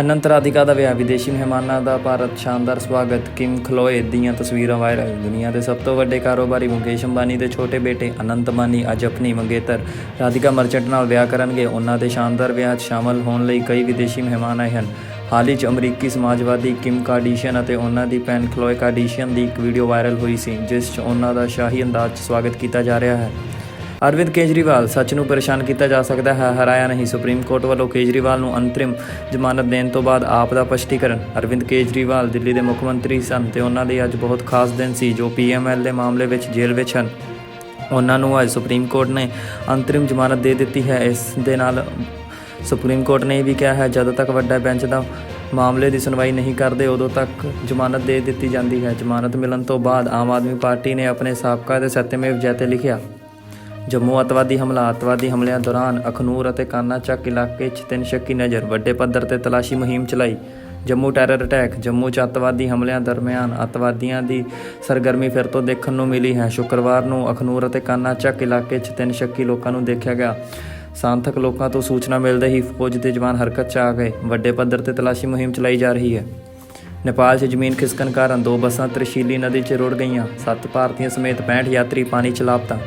ਅਨੰਤ ਰਾਧਿਕਾ ਦਾ ਵਿਆਹ, ਵਿਦੇਸ਼ੀ ਮਹਿਮਾਨਾਂ ਦਾ ਭਾਰਤ ਸ਼ਾਨਦਾਰ ਸਵਾਗਤ, ਕਿਮ ਖਲੋਏ ਦੀਆਂ ਤਸਵੀਰਾਂ ਵਾਇਰਲ ਦੁਨੀਆ ਦੇ ਸਭ ਤੋਂ ਵੱਡੇ ਕਾਰੋਬਾਰੀ ਮੁਕੇਸ਼ ਅੰਬਾਨੀ ਦੇ ਛੋਟੇ ਬੇਟੇ ਅਨੰਤ ਅੰਬਾਨੀ ਅੱਜ ਆਪਣੀ ਮੰਗੇਤਰ ਰਾਧਿਕਾ ਮਰਚੈਂਟ ਨਾਲ ਵਿਆਹ ਕਰਨਗੇ। ਉਹਨਾਂ ਦੇ ਸ਼ਾਨਦਾਰ ਵਿਆਹ 'ਚ ਸ਼ਾਮਲ ਹੋਣ ਲਈ ਕਈ ਵਿਦੇਸ਼ੀ ਮਹਿਮਾਨ ਆਏ ਹਨ। ਹਾਲ ਹੀ 'ਚ ਅਮਰੀਕੀ ਸਮਾਜਵਾਦੀ ਕਿਮ ਕਾਰਡੀਸ਼ੀਅਨ ਅਤੇ ਉਹਨਾਂ ਦੀ ਭੈਣ ਖਲੋਏ ਕਾਰਡੀਸ਼ੀਅਨ ਦੀ ਇੱਕ ਵੀਡੀਓ ਵਾਇਰਲ ਹੋਈ ਸੀ, ਜਿਸ 'ਚ ਉਹਨਾਂ ਦਾ ਸ਼ਾਹੀ ਅੰਦਾਜ਼ 'ਚ ਸਵਾਗਤ ਕੀਤਾ ਜਾ ਰਿਹਾ ਹੈ। ਅਰਵਿੰਦ ਕੇਜਰੀਵਾਲ, ਸੱਚ ਨੂੰ ਪਰੇਸ਼ਾਨ ਕੀਤਾ ਜਾ ਸਕਦਾ ਹੈ, ਹਰਾਇਆ ਨਹੀਂ। ਸੁਪਰੀਮ ਕੋਰਟ ਵੱਲੋਂ ਕੇਜਰੀਵਾਲ ਨੂੰ ਅੰਤਰਿਮ ਜ਼ਮਾਨਤ ਦੇਣ ਤੋਂ ਬਾਅਦ ਆਪ ਦਾ ਸਪਸ਼ਟੀਕਰਨ। ਅਰਵਿੰਦ ਕੇਜਰੀਵਾਲ, ਦਿੱਲੀ ਦੇ ਮੁੱਖ ਮੰਤਰੀ ਸਨ ਤੇ ਉਹਨਾਂ ਲਈ ਅੱਜ ਬਹੁਤ ਖਾਸ ਦਿਨ ਸੀ, ਜੋ ਪੀਐਮਐਲ ਦੇ ਮਾਮਲੇ ਵਿੱਚ ਜੇਲ੍ਹ ਵਿੱਚ ਹਨ। ਉਹਨਾਂ ਨੂੰ ਅੱਜ ਸੁਪਰੀਮ ਕੋਰਟ ਨੇ ਅੰਤਰਿਮ ਜ਼ਮਾਨਤ ਦੇ ਦਿੱਤੀ ਹੈ। ਇਸ ਦੇ ਨਾਲ ਸੁਪਰੀਮ ਕੋਰਟ ਨੇ ਇਹ ਵੀ ਕਿਹਾ ਹੈ, ਜਦੋਂ ਤੱਕ ਵੱਡਾ ਬੈਂਚ ਦਾ ਮਾਮਲੇ ਦੀ ਸੁਣਵਾਈ ਨਹੀਂ ਕਰਦੇ, ਉਦੋਂ ਤੱਕ ਜ਼ਮਾਨਤ ਦੇ ਦਿੱਤੀ ਜਾਂਦੀ ਹੈ। ਜ਼ਮਾਨਤ ਮਿਲਣ ਤੋਂ ਬਾਅਦ ਆਮ ਆਦਮੀ ਪਾਰਟੀ ਨੇ ਆਪਣੇ ਸਾਬਕਾ ਤੇ ਸੱਤਿਅਮੇਵ ਜੈਤੇ ਲਿਖਿਆ। ਜੰਮੂ ਅੱਤਵਾਦੀ ਹਮਲਾ, ਅੱਤਵਾਦੀ ਹਮਲਿਆਂ ਦੌਰਾਨ ਅਖਨੂਰ ਅਤੇ ਕਾਨਾ ਚੱਕ ਇਲਾਕੇ 'ਚ ਤਿੰਨ ਸ਼ੱਕੀ ਨਜ਼ਰ, ਵੱਡੇ ਪੱਧਰ ਤੇ ਤਲਾਸ਼ੀ ਮੁਹਿੰਮ ਚਲਾਈ। ਜੰਮੂ ਟੈਰਰ ਅਟੈਕ ਜੰਮੂ 'ਚ ਅੱਤਵਾਦੀ ਹਮਲਿਆਂ ਦਰਮਿਆਨ ਅੱਤਵਾਦੀਆਂ ਦੀ ਸਰਗਰਮੀ ਫਿਰ ਤੋਂ ਦੇਖਣ ਨੂੰ ਮਿਲੀ ਹੈ। ਸ਼ੁੱਕਰਵਾਰ ਨੂੰ ਅਖਨੂਰ ਅਤੇ ਕਾਨਾ ਚੱਕ ਇਲਾਕੇ 'ਚ ਤਿੰਨ ਸ਼ੱਕੀ ਲੋਕਾਂ ਨੂੰ ਦੇਖਿਆ ਗਿਆ। ਸਾਂਥਕ ਲੋਕਾਂ ਤੋਂ ਸੂਚਨਾ ਮਿਲਦੇ ਹੀ ਫੌਜ ਦੇ ਜਵਾਨ ਹਰਕਤ 'ਚ ਆ ਗਏ। ਵੱਡੇ ਪੱਧਰ ਤੇ ਤਲਾਸ਼ੀ ਮੁਹਿੰਮ ਚਲਾਈ ਜਾ ਰਹੀ ਹੈ। ਨੇਪਾਲ 'ਚ ਜ਼ਮੀਨ ਖਿਸਕਣ ਕਾਰਨ ਦੋ ਬੱਸਾਂ ਤ੍ਰਿਸ਼ੀਲੀ ਨਦੀ 'ਚ ਰੁੜ ਗਈਆਂ। ਸੱਤ ਭਾਰਤੀਆਂ ਸਮੇਤ 65 ਯਾਤਰੀ ਪਾਣੀ 'ਚ ਲਾਪਤਾ।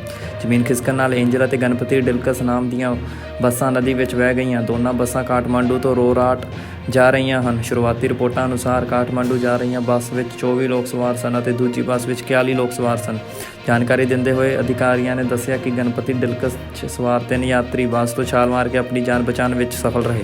ਜ਼ਮੀਨ ਖਿਸਕਣ ਨਾਲ ਐਂਜਲ ਅਤੇ ਗਣਪਤੀ ਡਿਲਕਸ ਨਾਮ ਦੀਆਂ ਬੱਸਾਂ ਨਦੀ ਵਿੱਚ ਵਹਿ ਗਈਆਂ। ਦੋਨਾਂ ਬੱਸਾਂ ਕਾਠਮਾਂਡੂ ਤੋਂ ਰੋਰਾਟ ਜਾ ਰਹੀਆਂ ਹਨ। ਸ਼ੁਰੂਆਤੀ ਰਿਪੋਰਟਾਂ ਅਨੁਸਾਰ ਕਾਠਮਾਂਡੂ ਜਾ ਰਹੀਆਂ ਬੱਸ ਵਿੱਚ 24 ਲੋਕ ਸਵਾਰ ਸਨ ਅਤੇ ਦੂਜੀ ਬੱਸ ਵਿੱਚ 41 ਲੋਕ ਸਵਾਰ ਸਨ। ਜਾਣਕਾਰੀ ਦਿੰਦੇ ਹੋਏ ਅਧਿਕਾਰੀਆਂ ਨੇ ਦੱਸਿਆ ਕਿ ਗਣਪਤੀ ਡਿਲਕਸ ਸਵਾਰ ਤਿੰਨ ਯਾਤਰੀ ਬੱਸ ਤੋਂ ਛਾਲ ਮਾਰ ਕੇ ਆਪਣੀ ਜਾਨ ਬਚਾਉਣ ਵਿੱਚ ਸਫਲ ਰਹੇ।